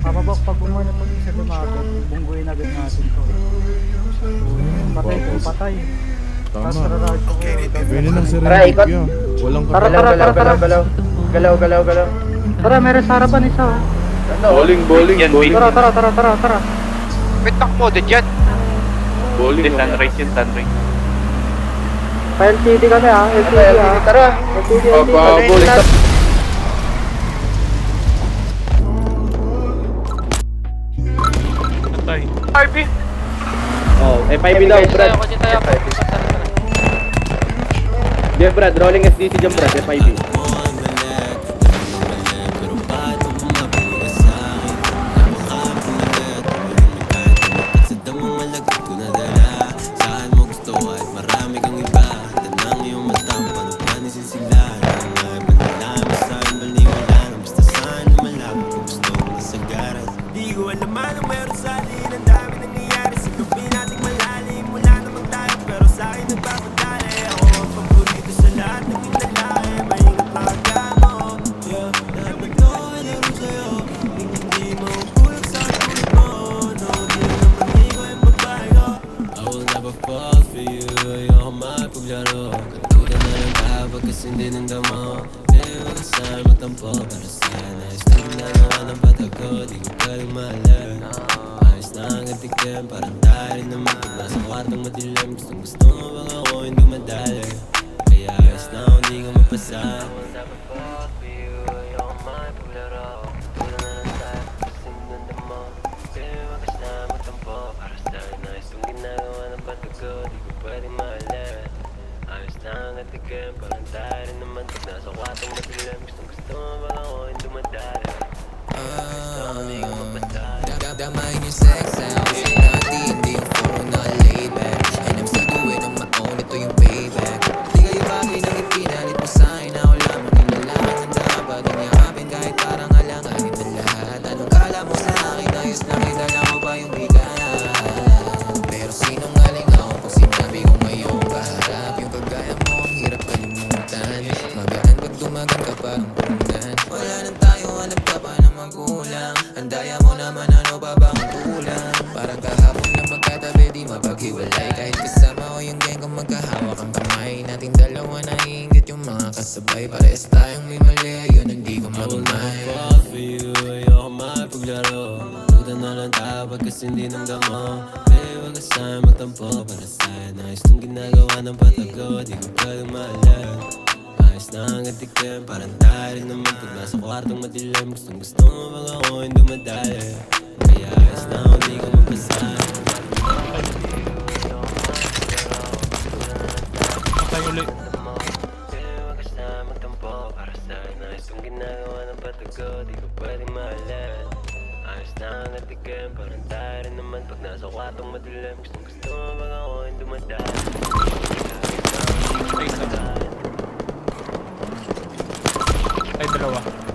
Pababak pag bumuhay na po sa lumago, bungguin agad natin to. Patay po, patay. Tapos Tama. rarag ko. Pwede ng Tara, ikot. Serenity Walang Tara, Galaw, tara, galaw, tara, galaw, galaw. Galaw, galaw. Tara, meron sa harapan isa. oh. Ano? Bowling, bowling, Yan, bowling. Tara, tara, tara, tara, tara. Wait, takbo, dead yan. Bowling. Hindi, sunrise yun, sunrise. Pa LTD kami ah, LTD Tara, ah. tara. LTD, Pa, LTD. pa, bowling. RP! Oh, F5 daw, Brad. Kasi tayo ako. Diyan, Brad. Rolling SDC dyan, Brad. F5. Mapaglaro Katulad na lang kapag kasi hindi ng damo Pero saan magtampo para sana Ayos na ginagawa ng bata ko Di ko galing mahalal Ayos na ang atikim Parang tayo rin naman Pag nasa kwartong madilim Gustong gusto mo bang ako hindi madali Kaya ayos na ako hindi ka mapasa na na Para sa akin ayos yung ginagawa ng bata ko Di ko Ayos na atikim Parang tayo rin naman. Pag nasa kwartong madilim Gustong gusto mo bang ako? Hindi madali. Ayos na ako hindi ka mapasa Damay yung sex Dumagan ka parang punan Wala nang tayo, hanap ka pa ng magulang Ang daya mo naman, ano pa bang kulang? Parang kahapon na magkatabi, di mapaghiwalay. Kahit kasama ko yung gang kung magkahawak ang kamay Nating dalawa naiingit yung mga kasabay. Parehas tayong may mali, yun hindi ko I will for you Ayoko mapaglaro Tuda na lang tawag kasi hindi nang damo. Babe, wag ka sa'yo magtampo Para sa'yo Ayos nung ginagawa ng patago Di ko pwedeng maalala Ayos na ang atikim Parang tayo rin naman. Pag nasa kwartong madilim Gustong gusto mo bang ako hindi madali? Kaya ayos na ako hindi ko mapasa Patay ulit. Na Ayos yung patago Di ko pwedeng mahalal Ayos na ang atikim Parang tayo rin naman. Pag nasa kwartong madilim Gustong gusto mo bang ako hindi madali? Ay, isa. Ay, dalawa.